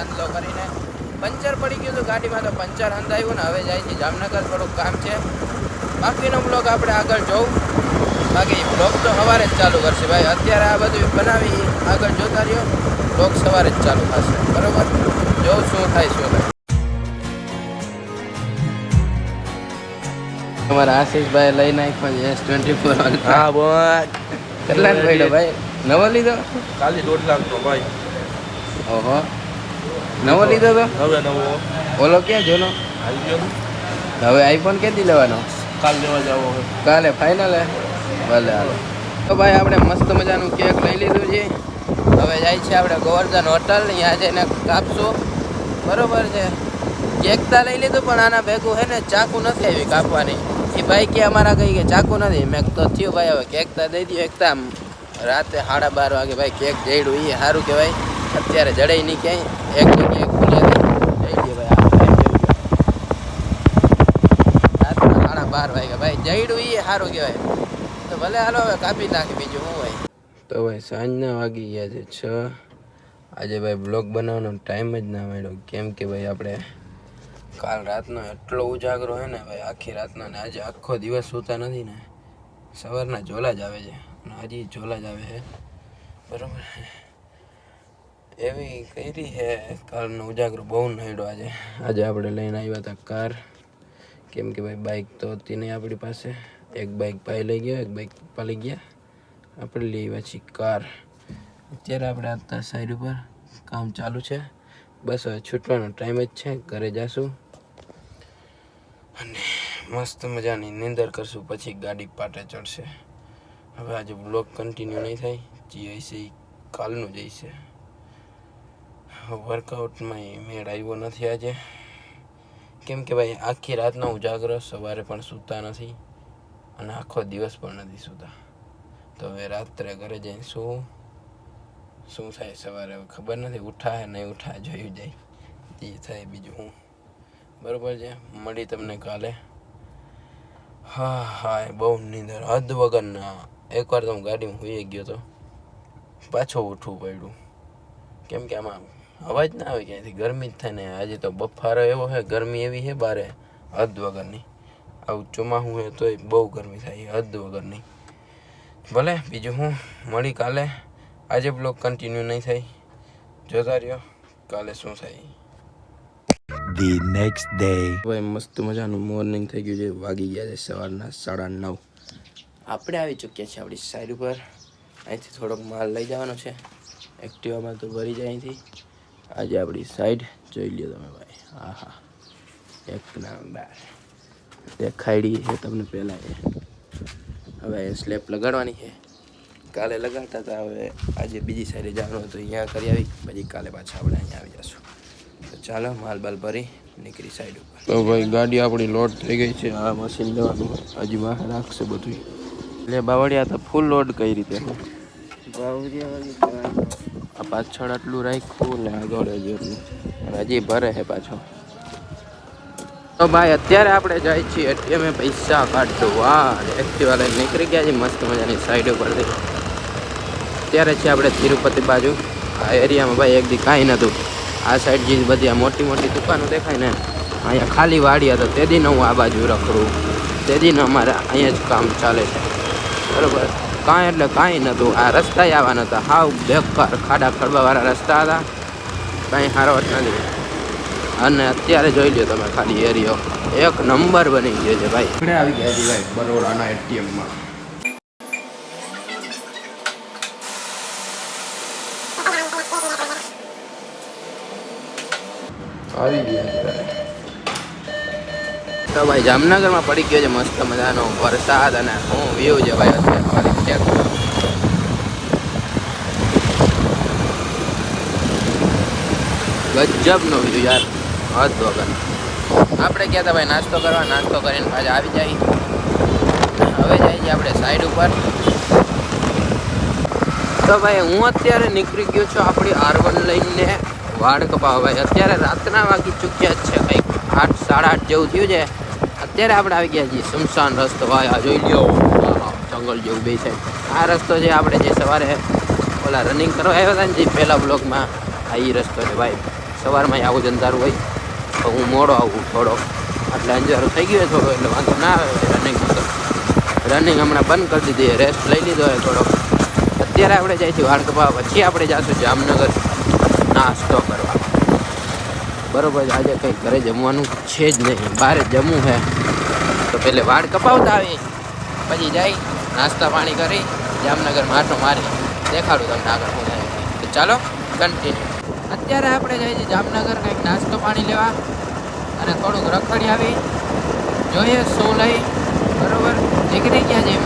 રાંધલો કરીને પંચર પડી ગયું હતું ગાડીમાં તો પંચર હંધાયું ને હવે જાય છે જામનગર થોડુંક કામ છે. બાકીનો બ્લોગ આપણે આગળ જોઉં. બાકી બ્લોગ તો સવારે જ ચાલુ કરશે ભાઈ. અત્યારે આ બધું બનાવી આગળ જોતા રહ્યો. બ્લોગ સવારે જ ચાલુ થશે. બરોબર? જોઉં શું થાય શું થાય તમારા આશીષભાઈ લઈ નાખ્યો છે એસ ટ્વેન્ટી ફોર હા બોલ કેટલા ભાઈ? નવો લીધો? કાલી દોઢ લાખ નો ભાઈ. ઓહો. નવો લીધો તો? હવે નવો. ઓલો ક્યાં જોનો? આવી ગયો હવે આઈફોન ક્યાંથી લેવાનો? કાલ લેવા જાવ કાલે ફાઇનલ હે? ભલે હાલો. તો ભાઈ આપણે મસ્ત મજાનું કેક લઈ લીધું છે. હવે જાય છે આપણે ગોવર્ધન હોટલ ત્યાં જઈને કાપશું. બરોબર છે. કેક તો લઈ લીધું પણ આના ભેગું હે ને ચાકુ નથી આવી કાપવાની. એ ભાઈ કે અમારા કહી કે ચાકુ નથી. મેં તો થયું ભાઈ હવે કેક તો દઈ દો એકતા રાતે સાડા બાર વાગે ભાઈ કેક જઈડું એ સારું કહેવાય. અત્યારે જડાઈ નહીં ક્યાંય. એક જગ્યાએ ખુલ્યા રાતના બાર વાગ્યા. ભાઈ, જઈડું એ સારું કહેવાય. તો ભલે હાલો, હવે કાપી નાખી બીજું હું હોય. તો ભાઈ, સાંજના વાગી ગયા છે છ. આજે ભાઈ બ્લોગ બનાવવાનો ટાઈમ જ ના મળ્યો. કેમ કે ભાઈ આપણે કાલ રાતનો એટલો ઉજાગરો હોય ને ભાઈ, આખી રાતનો ને આજે આખો દિવસ સૂતા નથી ને. સવારના ઝોલા જ આવે છે. અને હજી ઝોલા જ આવે છે. બરાબર? એવી કરી છે. કારનો ઉજાગરો બહુ નડ્યો આજે. આજે આપણે લઈને આવ્યા હતા કાર. કેમ કે ભાઈ બાઇક તો હતી નહીં આપણી પાસે. એક બાઇક પાઈ લઈ ગયો, એક બાઇક પપ્પા ગયા. આપણે લઈ આવ્યા છીએ કાર. અત્યારે આપણે આવતા સાઈડ ઉપર કામ ચાલુ છે. બસ હવે છૂટવાનો ટાઈમ જ છે. ઘરે જાશું. અને મસ્ત મજાની નિંદર કરશું, પછી ગાડી પાટે ચડશે. હવે આજે બ્લોગ કન્ટિન્યુ નહીં થાય. જે હશે કાલનું જ હશે. વર્કઆઉટમાં મેળ આવ્યો નથી આજે. કેમ કે ભાઈ, આખી રાતનો ઉજાગરો સવારે પણ સૂતા નથી અને આખો દિવસ પણ નથી સૂતા. તો હવે રાત્રે ઘરે જઈને શું શું થાય સવારે હવે ખબર નથી, ઉઠાય નહીં ઉઠાય, જોયું જાય. જે થાય બીજું હું. બરાબર છે? મળી તમને કાલે. હા હા બહુ નીંદર. હદ વગરના. એકવાર તો હું ગાડીમાં હોઈ ગયો તો પાછો ઉઠવું પડ્યું. કેમ કે આમાં અવાજ ના આવે ક્યાંયથી ગરમી જ થાય ને આજે તો બફારો એવો છે ગરમી એવી છે બારે હદ વગરની. આવું ચોમાસું હોય તોય બહુ ગરમી થાય હદ વગરની. ભલે બીજું હું મળી કાલે. આજે બ્લોગ કન્ટિન્યુ નહીં થાય. જોતા રહ્યો કાલે શું થાય. The next day. ભાઈ મસ્ત મજાનું મોર્નિંગ થઈ ગયું છે વાગી ગયા છે સવારના સાડા નવ. આપણે આવી ચૂક્યા છીએ આપણી સાઈડ ઉપર. અહીંથી થોડોક માલ લઈ જવાનો છે. એક્ટિવામાં તો ભરી જાય અહીંથી. આજે આપણી સાઈડ જોઈ લ્યો તમે ભાઈ. હા હા એક નંબર. દેખાડી છે તમને પહેલાં એ. હવે સ્લેપ લગાડવાની છે. કાલે લગાડતા હતા હવે આજે બીજી સાઈડે જવાનું હતું. અહીંયા કરી આવી પછી કાલે પાછા આપણે અહીંયા આવી જશું. તો ચાલો માલ બાલ ભરી નીકળી સાઈડ ઉપર. તો ભાઈ ગાડી આપણી લોડ થઈ ગઈ છે. આ મશીન લેવાનું હજી બહાર રાખશે બધું એટલે બાવળિયા તો ફૂલ લોડ કઈ રીતે આ પાછળ આટલું રાખ્યું ને આગળ જ એટલું હજી ભરે છે પાછો. તો ભાઈ, અત્યારે આપણે જાય છીએ એટીએમ પૈસા કાઢવા. એક્ટિવા લઈને નીકળી ગયા છીએ, મસ્ત મજાની સાઈડ ઉપરથી. અત્યારે છે આપણે તિરુપતિ બાજુ. આ એરિયામાં ભાઈ એક દી કાંઈ નહોતું આ સાઈડ જે બધી આ મોટી મોટી દુકાનો દેખાય ને, અહીંયા ખાલી વાડી હતા. તે દિન હું આ બાજુ રખડું. તે દિન અમારે અહીંયા જ કામ ચાલે છે. બરાબર? કાંઈ એટલે કાંઈ નહોતું. આ રસ્તા આવા નહોતા હાવ બેકાર ખાડા ખડબાવાળા રસ્તા હતા. કાંઈ જ નથી. અને અત્યારે જોઈ લો તમે ખાલી એરિયો. એક નંબર બની ગયો છે ભાઈ. આવી ગયા છે ભાઈ, બરોડાના એટીએમમાં. આવી ગયા તો ભાઈ જામનગરમાં પડી ગયો છે મસ્ત મજાનો વરસાદ અને હું વ્યૂ છે ભાઈ અત્યારે ગજબનો વ્યૂ યાર. હદ વગર. આપણે ગયા હતા ભાઈ નાસ્તો કરવા, નાસ્તો કરીને પાછા આવી જાય. હવે જાય છે આપણે સાઈડ ઉપર. તો ભાઈ હું અત્યારે નીકળી ગયો છું આપણી આરવન લઈને વાળ કપાવવા. ભાઈ અત્યારે રાતના વાગી ચૂક્યા જ છે, કંઈક આઠ, સાડા આઠ જેવું થયું છે. અત્યારે આપણે આવી ગયા છીએ સુમસાન રસ્તો. ભાઈ આ જોઈ લ્યો. જંગલ જેવું બે છે આ રસ્તો છે આપણે જે સવારે ઓલા રનિંગ કરવા આવ્યા હતા ને જે પહેલા બ્લોકમાં આ એ રસ્તો છે ભાઈ. સવારમાં આવું જ હોય. તો હું મોડો આવું થોડો. એટલે અંધારું થઈ ગયું થોડો, એટલે વાંધો ના આવે રનિંગમાં તો. રનિંગ હમણાં બંધ કરી દીધી રેસ્ટ લઈ લીધો હોય થોડો. અત્યારે આપણે જઈશું વાળ કપા પછી આપણે જઈશું જામનગર. નાસ્તો કરવા. બરોબર, આજે કંઈ ઘરે જમવાનું છે જ નહીં, બહાર જમવું છે તો પહેલે વાળ કપાવતા આવી પછી જઈ નાસ્તા પાણી કરી, જામનગર માટો મારી, દેખાડું તમને આગળ હું તો ચાલો કન્ટિન્યુ અત્યારે આપણે જઈએ છીએ જામનગર, કંઈક નાસ્તો પાણી લેવા. અને થોડુંક રખડી આવી. જોઈએ શું લઈ, બરોબર? દીકરી ક્યાં જઈ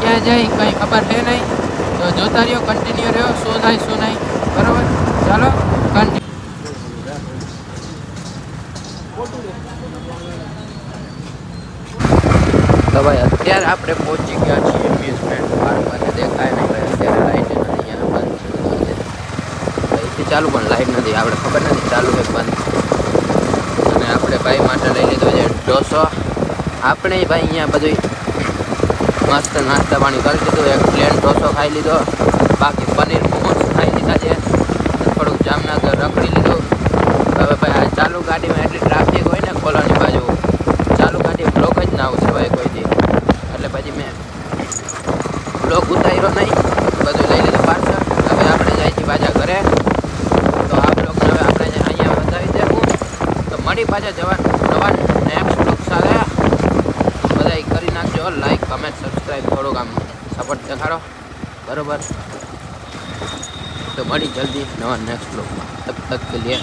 ક્યાં જઈ કંઈ ખબર છે નહીં. તો જોતા રહ્યો કન્ટિન્યુ રહ્યો, શું થાય, શું નહીં. બરોબર ચાલો કન્ટિન્યુ તો ભાઈ, અત્યારે આપણે પહોંચી ગયા છીએ એમ્યુઝમેન્ટ પાર્ક પાસે દેખાય નહીં ભાઈ, અત્યારે લાઈટ અહીંયા બંધ છે. અહીંથી ચાલુ પણ લાઈટ નથી, આપણે ખબર નથી ચાલુ કે બંધ અને આપણે ભાઈ માટે લઈ લીધો છે ઢોસો. આપણે ભાઈ અહીંયા બધું મસ્ત નાસ્તા પાણી કરી લીધું એક પ્લેન ઢોસો ખાઈ લીધો. બાકી પનીર મોમોસ ખાઈ લીધા છે. થોડુંક જામનગર રખડી લીધું. હવે ભાઈ આ ચાલુ ગાડીમાં એટલી ટ્રાફિક હોય ને કોલોની બાજુ ચાલુ ગાડી બ્લોક જ ના આવશે ભાઈ કોઈથી એટલે પછી મેં બ્લોક ઉતાર્યો નહીં બધું લઈ લીધું પાર્સલ હવે આપણે જાય છીએ પાછા ઘરે તો આ બ્લોગને હવે આપણે અહીંયા વધાવી દેવું પાછા જવા નવા નેક્સ્ટ લુક સાથે. બધાય કરી નાખજો લાઈક કમેન્ટ સબસ્ક્રાઈબ થોડુંક આમ સપોર્ટ દેખાડો. બરોબર? તો મળી જલ્દી નવા નેક્સ્ટ લુકમાં તબ તક કે લીએ